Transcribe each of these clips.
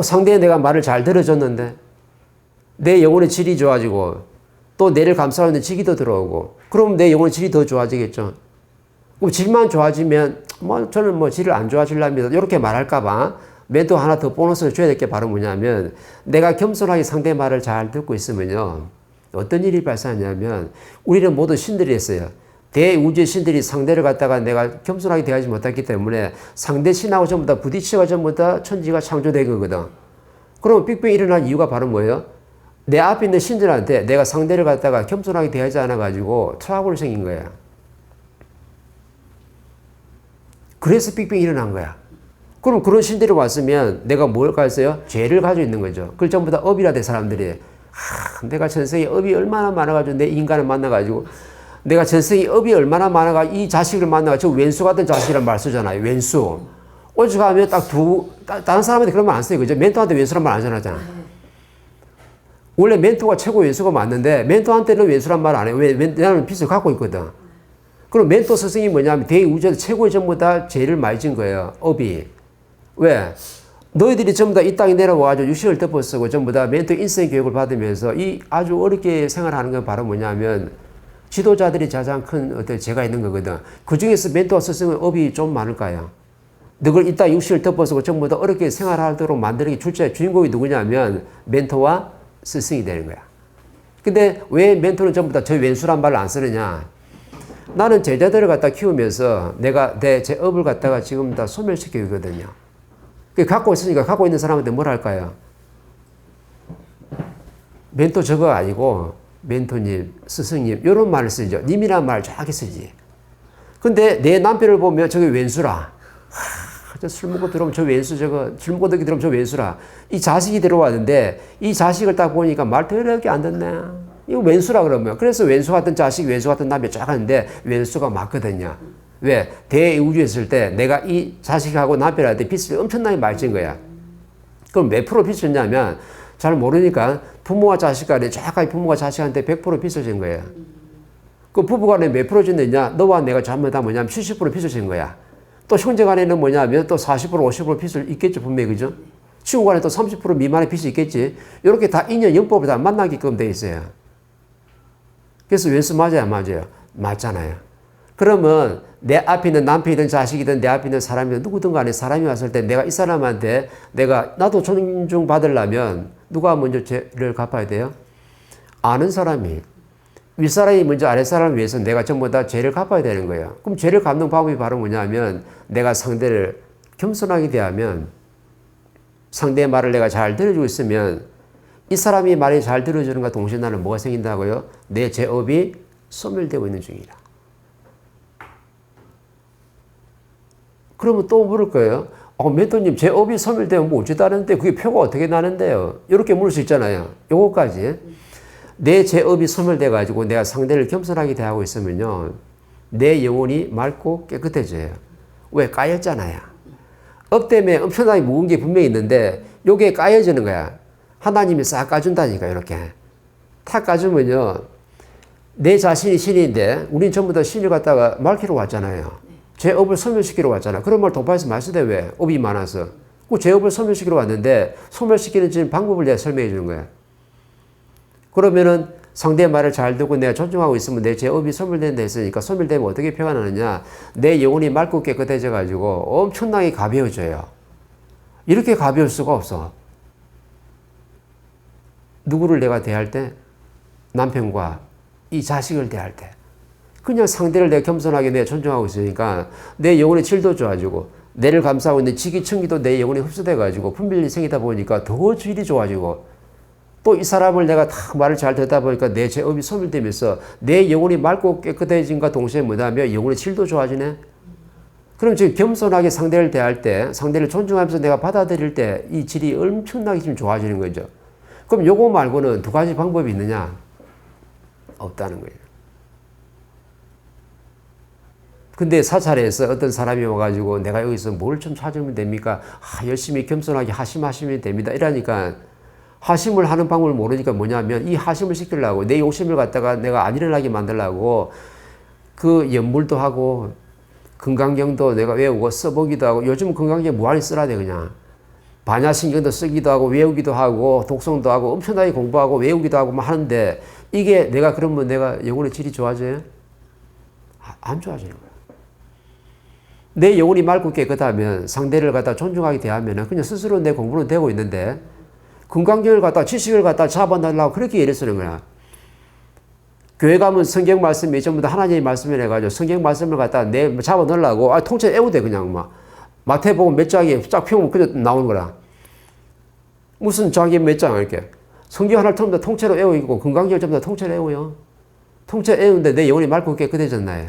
어, 상대에 내가 말을 잘 들어줬는데 내 영혼의 질이 좋아지고 또 내를 감싸는 지기도 들어오고 그럼 내 영혼의 질이 더 좋아지겠죠. 그럼 질만 좋아지면 뭐 저는 뭐 질을 안 좋아질랍니다. 이렇게 말할까봐 멘토 하나 더 보너스를 줘야 될 게 바로 뭐냐면 내가 겸손하게 상대 말을 잘 듣고 있으면요. 어떤 일이 발생하냐면 우리는 모두 신들이 했어요. 대우주의 신들이 상대를 갖다가 내가 겸손하게 대하지 못했기 때문에 상대 신하고 전부 다 부딪히가 전부 다 천지가 창조된 거거든. 그럼 빅뱅이 일어난 이유가 바로 뭐예요? 내 앞에 있는 신들한테 내가 상대를 갖다가 겸손하게 대하지 않아가지고 트러블이 생긴 거야. 그래서 빅뱅이 일어난 거야. 그럼 그런 신들이 왔으면 내가 뭘 가졌어요? 죄를 가지고 있는 거죠. 그걸 전부 다 업이라 된 사람들이. 하, 내가 전생에 업이 얼마나 많아가지고 내 인간을 만나가지고 내가 전생에 업이 얼마나 많아가 이 자식을 만나가지고 왼수 같은 자식이란 말 쓰잖아요. 왼수. 오죽하면 딱 두, 다른 사람한테 그런 말 안 써요. 그죠? 멘토한테 왼수란 말 안 전하잖아. 원래 멘토가 최고 왼수가 맞는데 멘토한테는 왼수란 말 안 해요. 왜? 나는 빚을 갖고 있거든. 그럼 멘토 스승이 뭐냐면 대우주에서 최고의 전부 다 죄를 많이 진 거예요. 업이. 왜? 너희들이 전부 다 이 땅에 내려와가지고 육신을 덮어쓰고 전부 다 멘토 인생 교육을 받으면서 이 아주 어렵게 생활하는 건 바로 뭐냐면 지도자들이 가장 큰 어떤 죄가 있는 거거든. 그 중에서 멘토와 스승은 업이 좀 많을까요? 너걸 이땅 육신을 덮어쓰고 전부 다 어렵게 생활하도록 만드는 게 출제 주인공이 누구냐면 멘토와 스승이 되는 거야. 근데 왜 멘토는 전부 다 저 왼수란 말을 안 쓰느냐? 나는 제자들을 갖다 키우면서 내가 내 제 업을 갖다가 지금 다 소멸시키고 있거든요. 그 갖고 있으니까 갖고 있는 사람한테 뭘 할까요? 멘토 저거 아니고 멘토님, 스승님 이런 말을 쓰죠. 님이란 말 정확히 쓰지. 근데 내 남편을 보면 저게 왼수라. 하, 술 먹고 들어오면 저 왼수 저거 술 먹고 들어오면 저 왼수라. 이 자식이 들어왔는데 이 자식을 딱 보니까 말 더럽게 안 듣네. 이거 왼수라 그러면. 그래서 왼수 같은 자식, 왼수 같은 남편 쫙 하는데 왼수가 맞거든요. 왜? 대우주에 있을 때 내가 이 자식하고 남편한테 빚을 엄청나게 많이 진 거야. 그럼 몇 프로 빚을 졌냐면 잘 모르니까 부모와 자식 간에 정확하게 부모가 자식한테 100% 빚을 진 거예요. 그 부부 간에 몇 프로 졌느냐? 너와 내가 잘못하면 뭐냐면 70% 빚을 진 거야. 또 형제 간에는 뭐냐면 또 40% 50% 빚을 있겠죠. 분명히 그죠? 친구 간에 또 30% 미만의 빚이 있겠지. 이렇게 다 인연 영법을 다 만나게끔 돼 있어요. 그래서 왼수 맞아요, 맞아요? 맞잖아요. 그러면 내 앞에 있는 남편이든 자식이든 내 앞에 있는 사람이든 누구든 간에 사람이 왔을 때 내가 이 사람한테 내가 나도 존중받으려면 누가 먼저 죄를 갚아야 돼요? 아는 사람이. 윗사람이 먼저 아랫사람을 위해서 내가 전부 다 죄를 갚아야 되는 거예요. 그럼 죄를 갚는 방법이 바로 뭐냐면 내가 상대를 겸손하게 대하면 상대의 말을 내가 잘 들어주고 있으면 이 사람이 말이 잘 들어주는가 동시에 나는 뭐가 생긴다고요? 내 죄업이 소멸되고 있는 중이라. 그러면 또 물을 거예요. 어, 멘토님, 제 업이 소멸되면 뭐 어쩌다는데 그게 표가 어떻게 나는데요? 이렇게 물을 수 있잖아요. 요거까지. 내 제업이 소멸돼가지고 내가 상대를 겸손하게 대하고 있으면요. 내 영혼이 맑고 깨끗해져요. 왜? 까였잖아요. 업 때문에 엄청나게 무거운 게 분명히 있는데 요게 까여지는 거야. 하나님이 싹 까준다니까, 이렇게. 탁 까주면요. 내 자신이 신인데 우린 전부 다 신을 갖다가 맑히러 왔잖아요. 제 업을 소멸시키러 왔잖아. 그런 말 도파에서 말쓰대 왜? 업이 많아서. 그제 업을 소멸시키러 왔는데 소멸시키는 지금 방법을 내가 설명해 주는 거야. 그러면은 상대의 말을 잘 듣고 내가 존중하고 있으면 내 제 업이 소멸된다 했으니까 소멸되면 어떻게 표가 나느냐? 내 영혼이 맑고 깨끗해져 가지고 엄청나게 가벼워져요. 이렇게 가벼울 수가 없어. 누구를 내가 대할 때? 남편과 이 자식을 대할 때. 그냥 상대를 내가 겸손하게 내가 존중하고 있으니까 내 영혼의 질도 좋아지고 내를 감싸고 있는 지기청기도 내 영혼에 흡수돼 가지고 분별이 생기다 보니까 더 질이 좋아지고 또 이 사람을 내가 다 말을 잘 듣다 보니까 내 죄업이 소멸되면서 내 영혼이 맑고 깨끗해진과 동시에 뭐냐면 영혼의 질도 좋아지네. 그럼 지금 겸손하게 상대를 대할 때, 상대를 존중하면서 내가 받아들일 때 이 질이 엄청나게 지금 좋아지는 거죠. 그럼 요거 말고는 두 가지 방법이 있느냐? 없다는 거예요. 근데 사찰에서 어떤 사람이 와가지고 내가 여기서 뭘 좀 찾으면 됩니까? 아, 열심히 겸손하게 하심하시면 됩니다. 이러니까 하심을 하는 방법을 모르니까 뭐냐면 이 하심을 시키려고 내 욕심을 갖다가 내가 안 일어나게 만들려고 그 연물도 하고 건강경도 내가 외우고 써보기도 하고 요즘 건강경 무한히 써야 돼 그냥 반야신경도 쓰기도 하고 외우기도 하고 독성도 하고 엄청나게 공부하고 외우기도 하고 막 하는데 이게 내가 그러면 내가 영혼의 질이 좋아져요? 아, 안 거야. 내 영혼이 맑고 깨끗하면 상대를 갖다 존중하게 대하면 그냥 스스로 내 공부는 되고 있는데 건강경을 갖다 지식을 갖다 잡아달라고 그렇게 예를 쓰는 거야. 교회 가면 성경 말씀이 전부 다 하나님의 말씀을 해가지고 성경 말씀을 갖다 내 잡아 넣으려고 아 통째 애우대 그냥 막 마태복음 몇 장에 쫙 펴면 그냥 나오는 거라. 무슨 장에 몇 장 이렇게 성경 하나를 전부 다 통째로 애우고 건강경을 전부 다 통째로 애워요. 통째로 애우는데 내 영혼이 맑고 깨끗해졌나요?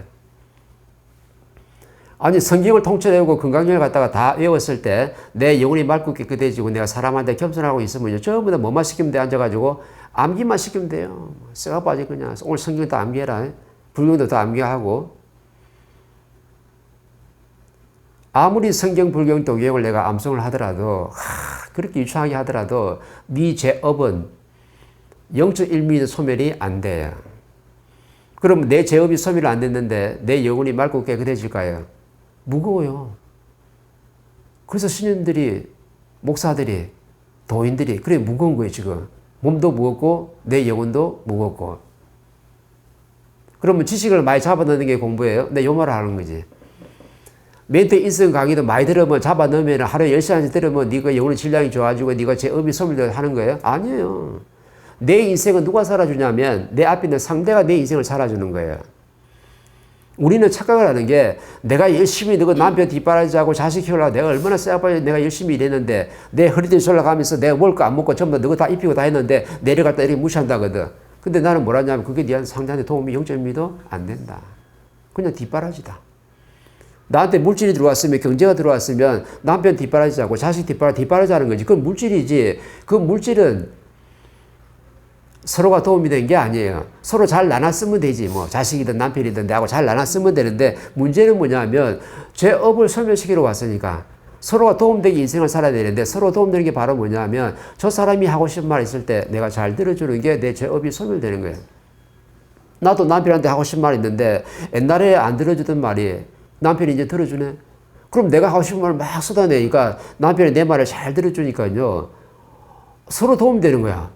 아니 성경을 통째로 건강경을 갖다가 다 외웠을 때 내 영혼이 맑고 깨끗해지고 내가 사람한테 겸손하고 있으면 전부 다 뭐만 시키면 돼 앉아가지고 암기만 시키면 돼요. 쇠가 빠지 그냥 오늘 성경 다 암기해라. 불경도 다 암기하고 아무리 성경 불경 도경을 내가 암송을 하더라도 하, 그렇게 유창하게 하더라도 네 죄업은 0.1mm 소멸이 안 돼요. 그럼 내 죄업이 소멸 안 됐는데 내 영혼이 맑고 깨끗해질까요? 무거워요. 그래서 신인들이 목사들이 도인들이 그래 무거운 거예요 지금 몸도 무겁고 내 영혼도 무겁고 그러면 지식을 많이 잡아넣는 게 공부예요? 내 요 말을 하는 거지. 멘트 인성 강의도 많이 들으면 잡아넣으면 하루에 10시간씩 들으면 네가 영혼의 질량이 좋아지고 네가 제업이 소멸되고 하는 거예요? 아니에요. 내 인생은 누가 살아주냐면 내 앞에 있는 상대가 내 인생을 살아주는 거예요. 우리는 착각을 하는 게 내가 열심히 너가 남편 뒷바라지하고 자식 키우려고 내가 얼마나 쎄아빠지 내가 열심히 일했는데 내 허리띠 솔라가면서 내가 먹을 거 안 먹고 전부 다 너가 다 입히고 다 했는데 내려갔다 이렇게 무시한다거든. 근데 나는 뭐라냐면 그게 네 상대한테 도움이 0.1도 안 된다. 그냥 뒷바라지다. 나한테 물질이 들어왔으면 경제가 들어왔으면 남편 뒷바라지하고 자식 뒷바라 뒷바라지 하는 거지. 그건 물질이지. 그 물질은 서로가 도움이 된 게 아니에요. 서로 잘 나눠 쓰면 되지. 뭐 자식이든 남편이든 내하고 잘 나눠 쓰면 되는데 문제는 뭐냐면 죄 업을 소멸시키러 왔으니까 서로가 도움되게 인생을 살아야 되는데 서로 도움되는 게 바로 뭐냐면 저 사람이 하고 싶은 말 있을 때 내가 잘 들어주는 게 내 죄 업이 소멸되는 거예요. 나도 남편한테 하고 싶은 말 있는데 옛날에 안 들어주던 말이 남편이 이제 들어주네. 그럼 내가 하고 싶은 말을 막 쏟아내니까 남편이 내 말을 잘 들어주니까요. 서로 도움되는 거야.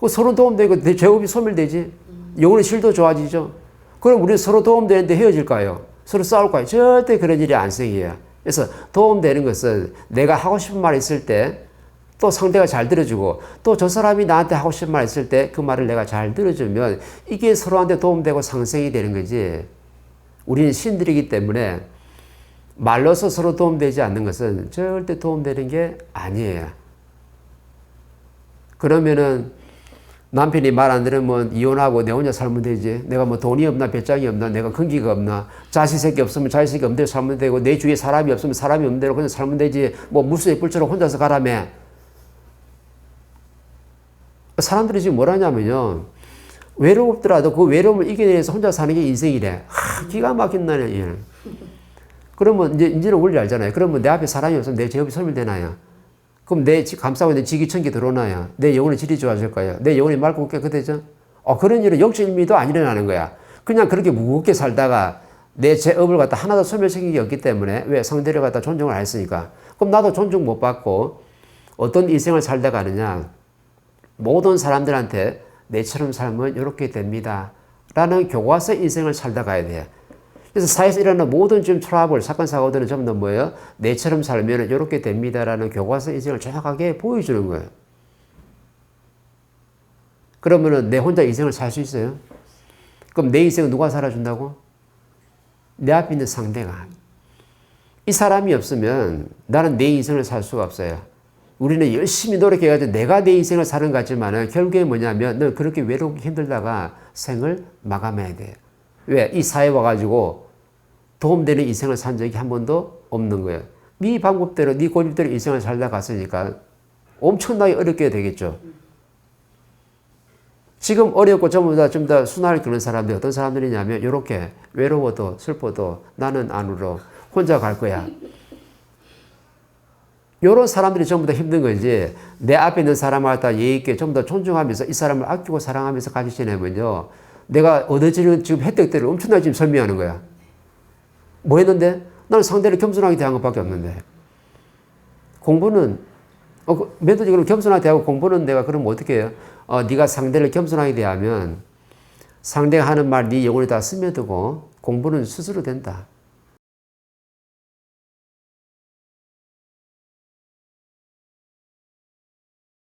그 서로 도움되고 내 제업이 소멸되지. 영혼의 실도 좋아지죠. 그럼 우리 서로 도움되는데 헤어질까요? 서로 싸울까요? 절대 그런 일이 안 생겨요. 그래서 도움되는 것은 내가 하고 싶은 말 있을 때 또 상대가 잘 들어주고 또 저 사람이 나한테 하고 싶은 말 있을 때 그 말을 내가 잘 들어주면 이게 서로한테 도움되고 상생이 되는 거지. 우리는 신들이기 때문에 말로서 서로 도움되지 않는 것은 절대 도움되는 게 아니에요. 그러면은 남편이 말 안 들으면 이혼하고 내 혼자 살면 되지. 내가 뭐 돈이 없나 배짱이 없나 내가 근기가 없나 자식 새끼 없으면 자식 새끼 없는 대로 살면 되고 내 주위에 사람이 없으면 사람이 없는 대로 그냥 살면 되지. 뭐 물수에 뿔처럼 혼자서 가라며. 사람들이 지금 뭐라냐면요. 외롭더라도 그 외로움을 이겨내서 혼자 사는 게 인생이래. 하, 기가 막힌다네. 예. 그러면 이제 인지는 원리 알잖아요. 그러면 내 앞에 사람이 없으면 내 제업이 소멸되나요? 그럼 내 감싸고 있는 지기천기 들어오나요? 내 영혼의 질이 좋아질까요? 내 영혼이 맑고 깨끗해져? 어, 그런 일은 영적인미도 안 일어나는 거야. 그냥 그렇게 무겁게 살다가 내 죄업을 갖다 하나도 소멸시킨 게 없기 때문에 왜 상대를 갖다 존중을 안 했으니까. 그럼 나도 존중 못 받고 어떤 인생을 살다 가느냐. 모든 사람들한테 내처럼 살면 이렇게 됩니다. 라는 교과서 인생을 살다 가야 돼. 그래서 사회에서 일어나는 모든 지금 트러블, 사건, 사고들은 전부 다 뭐예요? 내처럼 살면 이렇게 됩니다라는 교과서 인생을 정확하게 보여주는 거예요. 그러면은 내 혼자 인생을 살 수 있어요? 그럼 내 인생은 누가 살아준다고? 내 앞에 있는 상대가. 이 사람이 없으면 나는 내 인생을 살 수가 없어요. 우리는 열심히 노력해가지고 내가 내 인생을 사는 것 같지만은 결국에 뭐냐면 너 그렇게 외롭고 힘들다가 생을 마감해야 돼요. 왜? 이 사회 와가지고 도움되는 인생을 산 적이 한 번도 없는 거예요. 네 방법대로, 네 고집대로 인생을 살다 갔으니까 엄청나게 어렵게 되겠죠. 지금 어렵고 전부 다 좀 더 순환을 끄는 사람들이 어떤 사람들이냐면 이렇게 외로워도 슬퍼도 나는 안 울어 혼자 갈 거야. 이런 사람들이 전부 다 힘든 거지. 내 앞에 있는 사람을 갖다 예의 있게 좀 더 존중하면서 이 사람을 아끼고 사랑하면서 같이 지내면요. 내가 얻어지는 지금 혜택들을 엄청나게 지금 설명하는 거야. 뭐 했는데? 나는 상대를 겸손하게 대한 것밖에 없는데. 공부는 어, 그 그럼 겸손하게 대하고 공부는 내가 그럼 어떻게 해요? 어, 네가 상대를 겸손하게 대하면 상대가 하는 말 네 영혼에 다 스며들고 공부는 스스로 된다.